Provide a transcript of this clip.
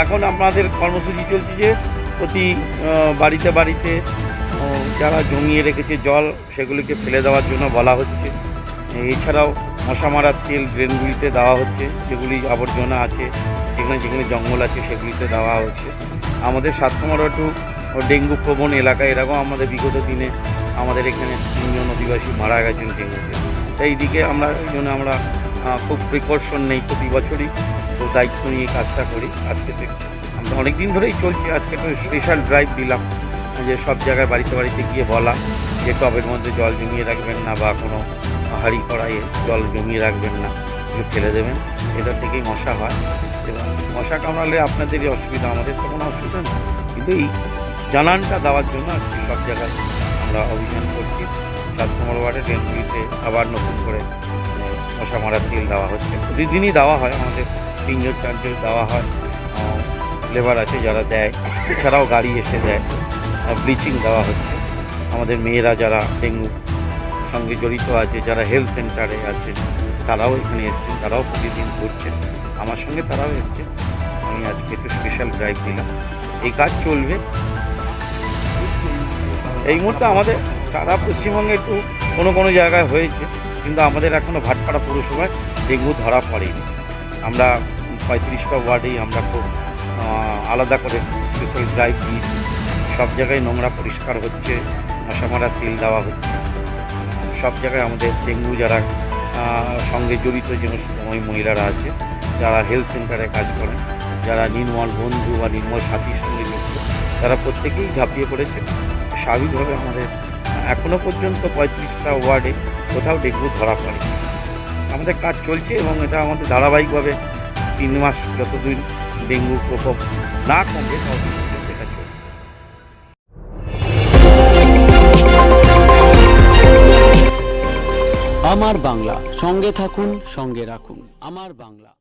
এখন আমাদের কর্মসূচি চলছে যে প্রতি বাড়িতে বাড়িতে যারা জমিয়ে রেখেছে জল, সেগুলিকে ফেলে দেওয়ার জন্য বলা হচ্ছে। এছাড়াও মশা মারার তেল ড্রেনগুলিতে দেওয়া হচ্ছে, যেগুলি আবর্জনা আছে, যেখানে যেখানে জঙ্গল আছে, সেগুলিতে দেওয়া হচ্ছে। আমাদের সাতকুমারা টু ডেঙ্গু প্রবণ এলাকা, এরকম আমাদের বিগত দিনে আমাদের এখানে তিনজন অধিবাসী মারা গেছেন ডেঙ্গুতে। তাই এইদিকে আমরা জন্য আমরা খুব প্রিকশন নেই প্রতি বছরই। তো দায়িত্ব নিয়ে কাজটা করি আজকে থেকে। আমরা অনেক দিন ধরেই চলছি, আজকে একটা স্পেশাল ড্রাইভ দিলাম, যে সব জায়গায় বাড়িতে বাড়িতে গিয়ে বলা, যে টবের মধ্যে জল জমিয়ে রাখবেন না বা কোনো হাঁড়ি কড়াইয়ে জল জমিয়ে রাখবেন না এগুলো ফেলে দেবেন। এটা থেকেই মশা হয়। এবং মশা কামড়ালে আপনাদেরই অসুবিধা, আমাদের তো কোনো অসুবিধা নেই। কিন্তু এই জানানটা দেওয়ার জন্য আজকে সব জায়গায় আমরা অভিযান করছি। সাত নম্বর ওয়ার্ডে আবার নতুন করে মশা মারার তেল দেওয়া হচ্ছে। প্রতিদিনই দেওয়া হয়, আমাদের তিনজন, চারজন দেওয়া হয়। লেবার আছে যারা দেয়, এছাড়াও গাড়ি এসে দেয়। ব্লিচিং দেওয়া হচ্ছে। আমাদের মেয়েরা যারা ডেঙ্গু সঙ্গে জড়িত আছে, যারা হেলথ সেন্টারে আছে, তারাও এখানে এসছেন, তারাও প্রতিদিন ঘুরছেন। আমার সঙ্গে তারাও এসছেন। আমি আজকে একটু স্পেশাল ড্রাইভ দিলাম এই কাজ চলবে। এই মুহূর্তে আমাদের সারা পশ্চিমবঙ্গে একটু কোনো কোনো জায়গায় হয়েছে। কিন্তু আমাদের এখনও ভাটপাড়া পৌরসভায় ডেঙ্গু ধরা পড়েনি। আমরা পঁয়ত্রিশটা ওয়ার্ডেই আমরা খুব আলাদা করে স্পেশাল ড্রাইভ দিয়েছি। সব জায়গায় নোংরা পরিষ্কার হচ্ছে মশা মারা তেল দেওয়া হচ্ছে। সব জায়গায় আমাদের ডেঙ্গু যারা সঙ্গে জড়িত যে মহিলারা আছে, যারা হেলথ সেন্টারে কাজ করেন, যারা নির্মল বন্ধু বা নির্মল সাথীর সঙ্গে যুক্ত, তারা প্রত্যেকেই ঝাঁপিয়ে পড়েছে। স্বাভাবিকভাবে আমাদের এখনও পর্যন্ত পঁয়ত্রিশটা ওয়ার্ডে কোথাও ডেঙ্গু ধরা পড়ে। আমাদের কাজ চলছে এবং এটা আমাদের ধারাবাহিকভাবে তিন মাস যতদিন ডেঙ্গুর প্রকোপ না চলবে। আমার বাংলা, সঙ্গে থাকুন, সঙ্গে রাখুন। আমার বাংলা।